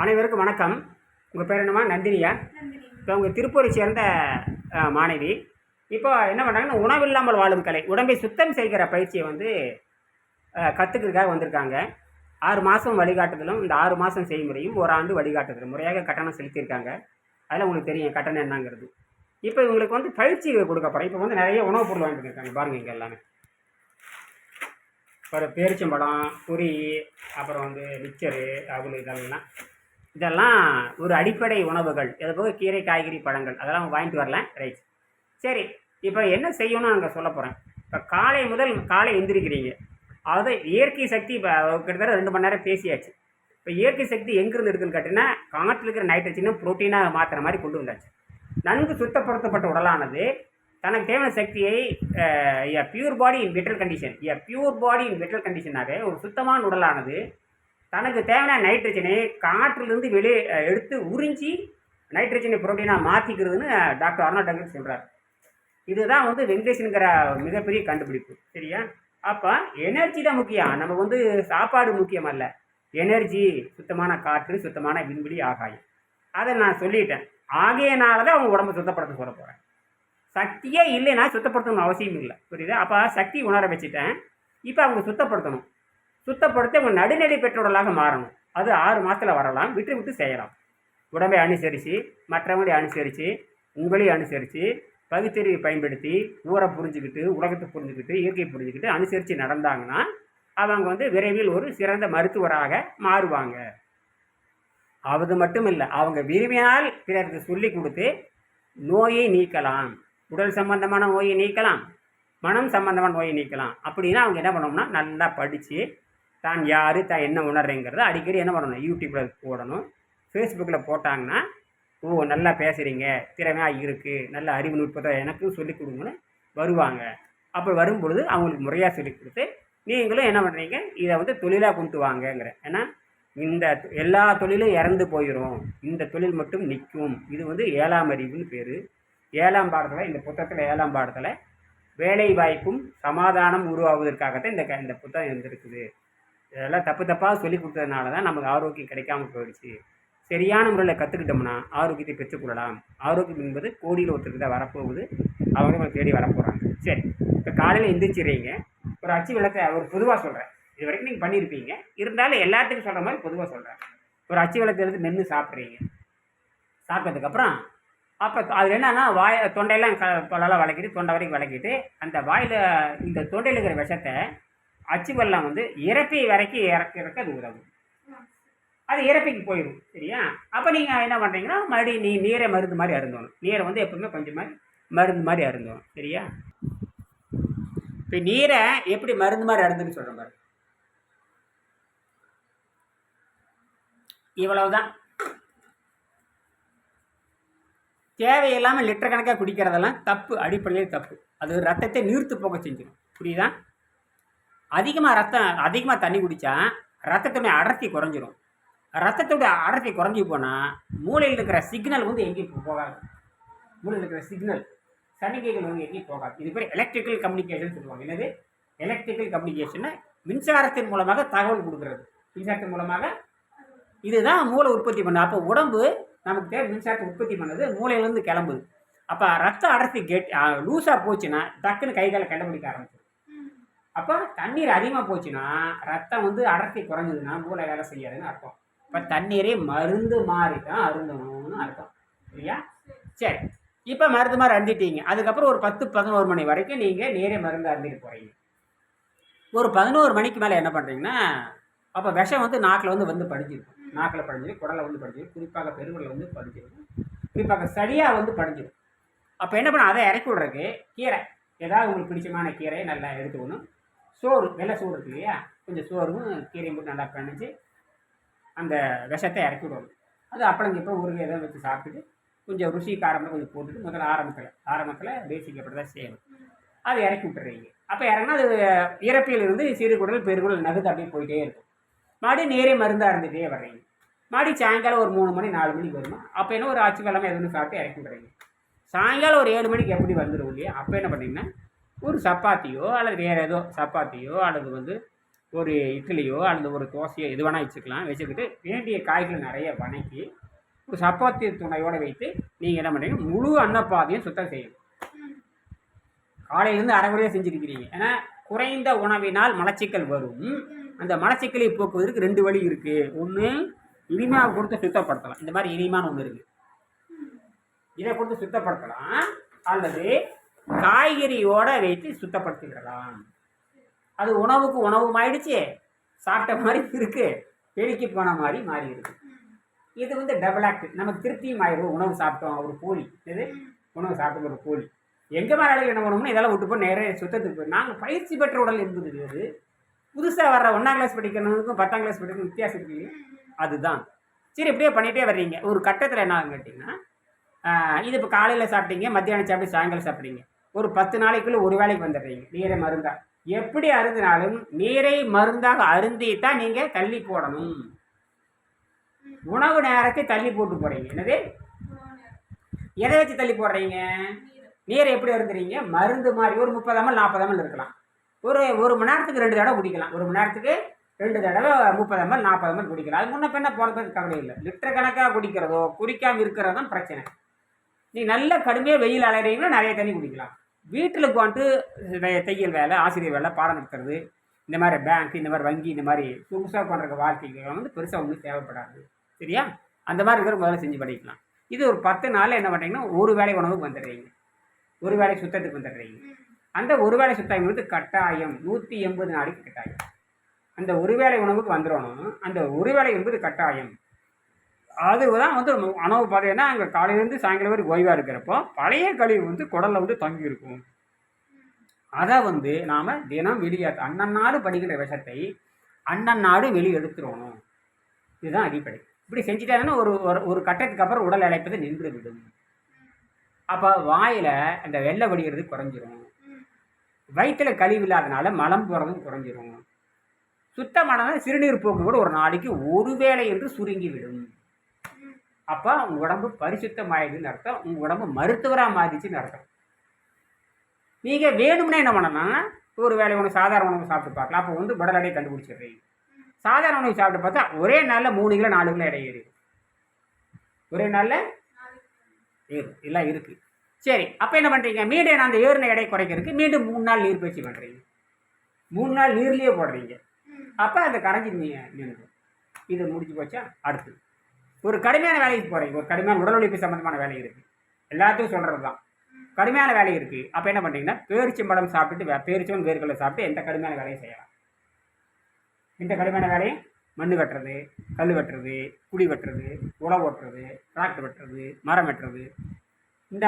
அனைவருக்கும் வணக்கம். உங்கள் பேர் என்னம்மா? நந்தினியா? இப்போ உங்கள் திருப்பூரை சேர்ந்த மாணவி. இப்போ என்ன பண்ணுறாங்கன்னா உணவில்லாமல் வாழும் கலை உடம்பை சுத்தம் செய்கிற பயிற்சியை வந்து கற்றுக்கிறதுக்காக வந்திருக்காங்க. ஆறு மாதம் வழிகாட்டுதலும் இந்த ஆறு மாதம் செய்முறையும் ஒரு ஆண்டு வழிகாட்டுதலும் முறையாக கட்டணம் செலுத்தியிருக்காங்க. அதில் உங்களுக்கு தெரியும் கட்டணம் என்னங்கிறது. இப்போ இவங்களுக்கு வந்து பயிற்சி கொடுக்க போகிறேன் இப்போ வந்து நிறைய உணவுப் பொருள் வாங்கிட்டு இருக்காங்க பாருங்கள் இங்கே எல்லாமே. ஒரு பேரிச்சம்பழம் பொரி அப்புறம் வந்து மிக்சரு அவள் இதெல்லாம். இதெல்லாம் ஒரு அடிப்படை உணவுகள். இது போக கீரை காய்கறி பழங்கள். அதெல்லாம் வாங்கிட்டு வரல. ரைட் சரி. இப்போ என்ன செய்யணும்னு அங்கே சொல்ல போகிறேன் இப்போ காலை முதல் காலை எந்திரிக்கிறீங்க. அதாவது இயற்கை சக்தி இப்போ கிட்டத்தட்ட ரெண்டு மணி நேரம் பேசியாச்சு. இப்போ இயற்கை சக்தி எங்கேருந்து இருக்குன்னு கேட்டிங்கன்னா காற்றில் இருக்கிற நைட்ரஜனை புரோட்டீனாக மாற்றுற மாதிரி கொண்டு வந்தாச்சு. நன்கு சுத்தப்படுத்தப்பட்ட உடலானது தனக்கு தேவையான சக்தியை pure body in better condition pure body in better கண்டிஷனாக ஒரு சுத்தமான உடலானது தனக்கு தேவையான நைட்ரஜனை காற்றிலிருந்து வெளியே எடுத்து உறிஞ்சி நைட்ரஜனை புரோட்டீனாக மாற்றிக்கிறதுன்னு டாக்டர் அர்னால்ட் டங்கர் சொல்கிறார் இதுதான் வந்து வெங்கடேஷனுங்கிற மிகப்பெரிய கண்டுபிடிப்பு. சரியா? அப்போ எனர்ஜி தான் முக்கியம். நம்ம வந்து சாப்பாடு முக்கியம் அல்ல. எனர்ஜி சுத்தமான காற்று சுத்தமான விண்வெளி ஆகாயம். அதை நான் சொல்லிட்டேன். ஆகையனால தான் அவங்க உடம்பு சுத்தப்படுத்த சொல்ல போகிறேன் சக்தியே இல்லைன்னா சுத்தப்படுத்தணும் அவசியம் இல்லை புரியுது? அப்போ சக்தி உணர வச்சுட்டேன். இப்போ அவங்க சுத்தப்படுத்தணும். சுத்தப்படுத்தி அவங்க நடுநிலை பெற்றோர்களாக மாறணும். அது ஆறு மாதத்தில் வரலாம். விட்டு விட்டு செய்யலாம். உடம்பை அனுசரித்து மற்றவங்களை அனுசரித்து உங்களையும் அனுசரித்து பகுத்தறிவை பயன்படுத்தி ஊரை புரிஞ்சுக்கிட்டு உலகத்தை புரிஞ்சுக்கிட்டு இயற்கை புரிஞ்சுக்கிட்டு அனுசரித்து நடந்தாங்கன்னா அவங்க வந்து விரைவில் ஒரு சிறந்த மருத்துவராக மாறுவாங்க. அது மட்டும் இல்லை அவங்க விரும்பினால் பிறருக்கு சொல்லி கொடுத்து நோயை நீக்கலாம். உடல் சம்பந்தமான நோயை நீக்கலாம். மனம் சம்பந்தமான நோயை நீக்கலாம். அப்படின்னா அவங்க என்ன பண்ணோம்னா நல்லா படித்து தான் யார் தான் என்ன உணர்றேங்கிறத அடிக்கடி என்ன பண்ணணும் யூடியூப்பில் போடணும். ஃபேஸ்புக்கில் போட்டாங்கன்னா ஓ நல்லா பேசுகிறீங்க திறமையாக இருக்குது நல்ல அறிவு நுட்பத்தை எனக்கும் சொல்லிக் கொடுங்கன்னு வருவாங்க. அப்போ வரும்பொழுது அவங்களுக்கு முறையாக சொல்லிக் கொடுத்து நீங்களும் என்ன பண்ணுறீங்க இதை வந்து தொழிலாக கொண்டு வாங்கங்கிற. ஏன்னா இந்த எல்லா தொழிலும் இறந்து போயிடும் இந்த தொழில் மட்டும் நிற்கும். இது வந்து ஏழாம் அறிவுன்னு பேர். ஏழாம் பாடத்தில் இந்த புத்தகத்தில் ஏழாம் பாடத்தில் வேலை வாய்ப்பும் சமாதானம் உருவாவதற்காகத்தான் இந்த க இந்த புத்தகம் இருந்திருக்குது இதெல்லாம் தப்பு தப்பாக சொல்லி கொடுத்ததுனால தான் நமக்கு ஆரோக்கியம் கிடைக்காம போயிடுச்சு. சரியான முறையில் கற்றுக்கிட்டோம்னா ஆரோக்கியத்தை பெற்றுக்கொள்ளலாம் ஆரோக்கியம் என்பது கோடியில் ஒருத்தருக்கு தான் வரப்போகுது. அவங்க நம்ம தேடி வரப்போகிறாங்க சரி இப்போ காலையில் எந்திரிச்சிடுறீங்க. ஒரு அச்சு விளக்கை ஒரு பொதுவாக சொல்கிறேன் இது வரைக்கும் நீங்கள் பண்ணியிருப்பீங்க இருந்தாலும் எல்லாத்துக்கும் சொல்கிற மாதிரி பொதுவாக சொல்கிறேன் ஒரு அச்சு விளக்கு எடுத்து மென்று சாப்பிட்றீங்க. சாப்பிட்டதுக்கப்புறம் அப்போ அதில் என்னன்னா வாய் தொண்டையெல்லாம் க பல்லெல்லாம் வளக்கிட்டு தொண்டை வரைக்கும் வளக்கிட்டு அந்த வாயில் இந்த தொண்டையில் இருக்கிற விஷத்தை அச்சு வந்து இறப்பி வரைக்கும் இறக்க அது உதவும். அது இறப்பிக்கு போயிடும் சரியா? அப்போ நீங்கள் என்ன பண்ணுறீங்கன்னா மறுபடியும் நீ நீரை மருந்து மாதிரி அருந்தணும். நீரை வந்து எப்பவுமே கொஞ்சம் மாதிரி மருந்து மாதிரி அருந்தணும் சரியா? இப்போ நீரை எப்படி மருந்து மாதிரி அருந்துன்னு சொல்கிறேன் பாரு இவ்வளவுதான். தேவையில்லாமல் லிட்டர் கணக்காக குடிக்கிறதெல்லாம் தப்பு அடிப்படையிலே தப்பு. அது ரத்தத்தை நீர்த்து போக செஞ்சிடும் புரியுதா? அதிகமாக ரத்தம் அதிகமாக தண்ணி குடித்தா ரத்தத்துடைய அடர்த்தி குறைஞ்சிரும். ரத்தத்தோட அடர்த்தி குறைஞ்சி போனால் மூளையில் இருக்கிற சிக்னல் வந்து எங்கேயும் போகாது. மூளையில் இருக்கிற சிக்னல் சமிகைகள் வந்து எங்கேயும் போகாது. இது பேர் எலக்ட்ரிக்கல் கம்யூனிகேஷன் சொல்லுவாங்க. என்னது? எலக்ட்ரிக்கல் கம்யூனிகேஷனை மின்சாரத்தின் மூலமாக தகவல் கொடுக்குறது. மின்சாரத்தின் மூலமாக இதுதான் மூளை உற்பத்தி பண்ண. அப்போ உடம்பு நமக்கு தேவை மின்சாரத்தை உற்பத்தி பண்ணது. மூளையிலேருந்து கிளம்புது. அப்போ ரத்த அடர்த்தி கெட் லூஸாக போச்சுன்னா டக்குன்னு கை காலை கண்டுபிடிக்க ஆரம்பிச்சு அப்போ தண்ணீர் அதிகமாக போச்சுன்னா ரத்தம் வந்து அடர்த்தி குறைஞ்சதுன்னா மூளை வேலை செய்யாதுன்னு அர்த்தம். இப்போ தண்ணீரே மருந்து மாதிரி தான் அருந்தணும்னு அர்த்தம். சரியா? சரி. இப்போ மருந்து மாதிரி அருந்திட்டீங்க. அதுக்கப்புறம் ஒரு பத்து பதினோரு மணி வரைக்கும் நீங்கள் நேரே மருந்து அருந்திட்டு போகிறீங்க ஒரு பதினோரு மணிக்கு மேலே என்ன பண்ணுறீங்கன்னா அப்போ விஷம் வந்து நாக்கில் வந்து வந்து படிஞ்சிருக்கும். நாக்கில் படிஞ்சிடும் குடலை வந்து படிஞ்சிடும் குறிப்பாக பெருகுடல வந்து படிஞ்சிடும் குறிப்பாக சரியாக வந்து படிஞ்சிடும் அப்போ என்ன பண்ண அதை இறக்கி விட்றதுக்கு கீரை. ஏதாவது உங்களுக்கு பிடிச்சமான கீரையை நல்லா எடுத்துக்கணும். சோறு வெள்ளை சோறு இருக்கு இல்லையா? கொஞ்சம் சோறும் கீரையும் போட்டு நல்லா பிணைஞ்சி அந்த விஷத்தை இறக்கி விடுவோம் அது அப்பளம் இப்போ ஊருக்கு எதாவது வச்சு சாப்பிட்டுட்டு கொஞ்சம் ருசி காரமாக கொஞ்சம் போட்டுட்டு முதல்ல ஆரம்பத்தில் ஆரம்பத்தில் பேசிக் அப்படி தான் செய்யணும். அது இறக்கி விட்டுறீங்க. அப்போ இறங்கினா அது இறப்பியில் இருந்து சிறு குடல் பெருகுடல் நகுத்து அப்படியே போயிட்டே இருக்கும். மறுபடியும் நேரே மருந்தாக இருந்துகிட்டே வர்றீங்க. மறுபடியும் சாயங்காலம் ஒரு மூணு மணி நாலு மணிக்கு வருமா? அப்போ என்ன ஒரு ஆச்சு வெள்ளமே எதுவும் சாப்பிட்டு இறக்கி விட்றீங்க சாயங்காலம் ஒரு ஏழு மணிக்கு எப்படி வந்துடும் இல்லையா? அப்போ என்ன பண்ணிங்கன்னா ஒரு சப்பாத்தியோ அல்லது வேறு ஏதோ சப்பாத்தியோ அல்லது வந்து ஒரு இட்லியோ அல்லது ஒரு தோசையோ எது வேணால் வச்சுக்கலாம். வச்சுக்கிட்டு வேண்டிய காய்கள் நிறைய வணக்கி ஒரு சப்பாத்தி துணையோடு வைத்து நீங்கள் என்ன பண்ணுறீங்க முழு அன்னப்பாதையும் சுத்தம் செய்யணும். காலையிலேருந்து அரைகுறையாக செஞ்சுருக்கிறீங்க. ஏன்னா குறைந்த உணவினால் மலச்சிக்கல் வரும். அந்த மலச்சிக்கலை போக்குவதற்கு ரெண்டு வழி இருக்குது ஒன்று இனிமா கொடுத்து சுத்தப்படுத்தலாம். இந்த மாதிரி இனிமான்னு ஒன்று இருக்குது இதை கொடுத்து சுத்தப்படுத்தலாம். அல்லது காய்கறியோட வைத்து சுத்தப்படுத்திக்கிடலாம் அது உணவுக்கு உணவு ஆயிடுச்சு சாப்பிட்ட மாதிரி இருக்கு. பெருக்கி போன மாதிரி மாறி இருக்கு இது வந்து டபுள் ஆக்ட் நமக்கு திருப்தியும் ஆயிடும் உணவு சாப்பிட்டோம் ஒரு கூலி இது உணவு சாப்பிட்டு ஒரு கூலி எங்கே மேலே என்ன பண்ணணும்னு இதெல்லாம் விட்டு போய் நிறைய சுத்தத்துக்கு போய் நாங்கள் பயிற்சி பெற்ற உடல் என்பது இது புதுசாக வர்ற ஒன்றாம் கிளாஸ் படிக்கிறவங்களுக்கும் பத்தாம் கிளாஸ் படிக்கணும் வித்தியாசம் இருக்கு. இல்லையா? அதுதான். சரி இப்படியே பண்ணிகிட்டே வர்றீங்க. ஒரு கட்டத்தில் என்ன ஆகும் கேட்டிங்கன்னா இது இப்போ காலையில் சாப்பிட்டீங்க மத்தியானம் சாப்பிட்டு சாயங்காலம் சாப்பிட்டீங்க ஒரு பத்து நாளைக்குள்ளே ஒரு வேளைக்கு வந்துடுறீங்க. நீரை மருந்தாக எப்படி அருந்தினாலும் நீரை மருந்தாக அருந்தி தான் நீங்கள் தள்ளி போடணும். உணவு நேரத்தை தள்ளி போட்டு போகிறீங்க என்னது? எதை வச்சு தள்ளி போடுறீங்க? நீரை எப்படி அருந்துறீங்க? மருந்து மாதிரி. ஒரு முப்பது அமல் நாற்பது அமல் இருக்கலாம். ஒரு ஒரு மணி நேரத்துக்கு ரெண்டு தடவை குடிக்கலாம். ஒரு மணி நேரத்துக்கு ரெண்டு தடவை முப்பது ml நாற்பது ml குடிக்கலாம். அது முன்ன பின்ன போகிறதுக்கு கவலை இல்லை. லிட்டர் கணக்காக குடிக்கிறதோ குடிக்காமல் இருக்கிறது தான் பிரச்சனை. நீ நல்ல கடுமையாக வெயில் அலைகிறீங்களோ நிறைய தண்ணி குடிக்கலாம். வீட்டில் உட்காந்துட்டு வே- தையல் வேலை ஆசிரியர் வேலை பாடம் நடத்துறது இந்த மாதிரி பேங்க் இந்த மாதிரி வங்கி இந்த மாதிரி புதுசாக பண்ணுற வாழ்க்கைக்கு வந்து பெருசாக ஒன்றும் தேவைப்படாது. சரியா? அந்த மாதிரி இருக்கிற முதல்ல செஞ்சு படிக்கலாம் இது ஒரு பத்து நாளில் என்ன பண்ணுறீங்கன்னா ஒரு வேலை உணவுக்கு வந்துடுறீங்க. ஒரு வேலை சுத்தத்துக்கு வந்துடுறீங்க. அந்த ஒரு வேலை சுத்தம் வந்து கட்டாயம். நூற்றி எண்பது நாளைக்கு கட்டாயம். அந்த ஒரு வேலை உணவுக்கு வந்துடணும். அந்த ஒரு வேலை என்பது கட்டாயம். அதுதான் வந்து உணவு பார்த்தீங்கன்னா அங்கே காலையிலேருந்து சாயங்காலம் வரைக்கும் ஓய்வாக இருக்கிறப்போ பழைய கழிவு வந்து குடலில் வந்து தங்கி இருக்கும். அதை வந்து நாம் தினம் வெளியேற்ற அண்ணன் படிக்கிற விஷத்தை அண்ணன் நாடு வெளியே எடுத்துடணும். இதுதான் அடிப்படை. இப்படி செஞ்சுட்டாங்கன்னா ஒரு ஒரு- ஒரு கட்டத்துக்கு அப்புறம் உடல் அழைப்பது நின்று விடும் அப்போ வாயில் அந்த வெள்ளை வடிகிறது குறைஞ்சிரும். வயிற்றில் கழிவு இல்லாதனால மலம் போகிறதும் குறைஞ்சிரும். சுத்தமானது சிறுநீர் போக்கு கூட ஒரு நாளைக்கு ஒரு வேளை என்று சுருங்கி விடும் அப்போ உங்கள் உடம்பு பரிசுத்தமாயிடுதுன்னு அர்த்தம். உங்கள் உடம்பு மருத்துவராக மாறிச்சுன்னு அர்த்தம். நீங்கள் வேணும்னா என்ன பண்ணணும்னா ஒரு வேலை உணவு சாதாரண உணவு சாப்பிட்டு பார்க்கலாம். அப்போ வந்து உடல் எடையை கண்டுபிடிச்சிடுறீங்க. சாதாரண உணவு சாப்பிட்டு பார்த்தா ஒரே நாளில் மூணு கிலோ நாலு கிலோ எடை ஏறிடும் ஒரே நாளில் ஏறு. எல்லாம் இருக்குது சரி அப்போ என்ன பண்ணுறீங்க மீண்டும் அந்த ஏறின எடை குறைக்கிறதுக்கு மீண்டும் மூணு நாள் நீர் பயிற்சி பண்ணுறீங்க மூணு நாள் நீர்லேயே போடுறீங்க. அப்போ அந்த கரைஞ்சி நீங்கள் நின்று இது முடிஞ்சு போச்சா? அடுத்து ஒரு கடுமையான வேலைக்கு போகிறீங்க ஒரு கடுமையான உடல் உழைப்பு சம்மந்தமான வேலை இருக்குது எல்லாத்துக்கும் சொல்கிறது தான் கடுமையான வேலை இருக்குது அப்போ என்ன பண்ணுறீங்கன்னா பேரிச்சம்பழம் சாப்பிட்டுட்டு வே- பேரிச்சம்பழம் வேர்களை சாப்பிட்டு எந்த கடுமையான வேலையும் செய்யலாம். இந்த கடுமையான வேலையை மண் வெட்டுறது கல் வெட்டுறது குடி வெட்டுறது உழவு ஓட்டுறது டிராக்டர் வெட்டுறது மரம் வெட்டுறது. இந்த